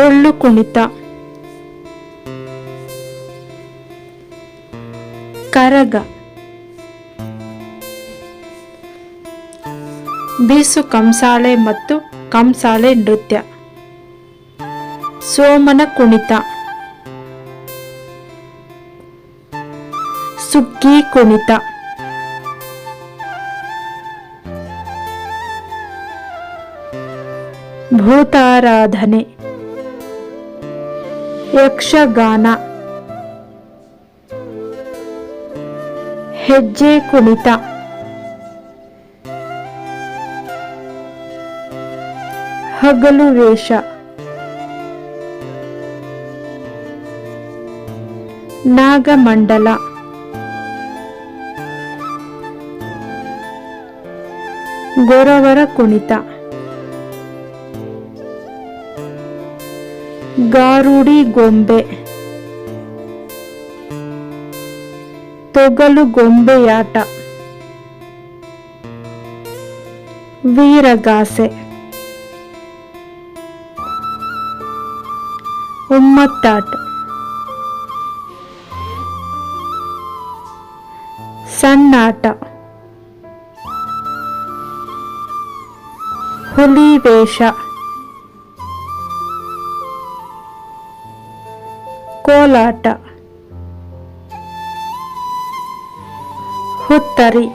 ಡೊಳ್ಳು ಕುಣಿತ. ಕರಗ. ಬೀಸು ಕಂಸಾಳೆ ಮತ್ತು ಕಂಸಾಳೆ ನೃತ್ಯ. ಸೋಮನ ಕುಣಿತ. ಸುಗ್ಗಿ ಕುಣಿತ. ಭೂತಾರಾಧನೆ. ಯಕ್ಷಗಾನ. ಹೆಜ್ಜೆ ಕುಣಿತ. ಹಗಲು ವೇಷ. ನಾಗಮಂಡಲ. ಗೊರವರ ಕುಣಿತ. ಗಾರುಡಿ ಗೊಂಬೆ. ತೊಗಲು ಗೊಂಬೆಯಾಟ. ವೀರಗಾಸೆ. ಒಮ್ಮತ್ತಾಟ ಸಣ್ಣಾಟ. ಹುಲಿ ವೇಷ. ಕೋಲಾಟ. ಹುತ್ತರಿ.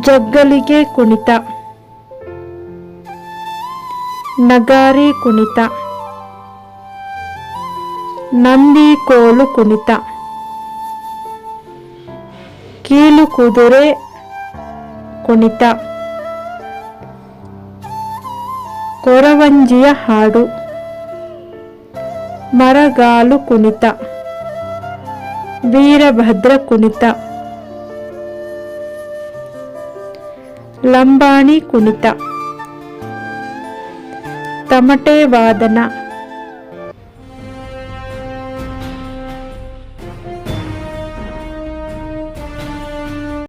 ಜಗ್ಗಲಿಗೆ ಕುಣಿತ. ನಗಾರಿ ಕುಣಿತ. ನಂದಿ ಕೋಲು ಕುಣಿತ. ಕೀಲು ಕುದುರೆ ಕುಣಿತ. ಕೊರವಂಜಿಯ ಹಾಡು. ಮರಗಾಲು ಕುಣಿತ. ವೀರಭದ್ರ ಕುಣಿತ. ಲಂಬಾಣಿ ಕುಣಿತ. ತಮಟೆ ವಾದನ.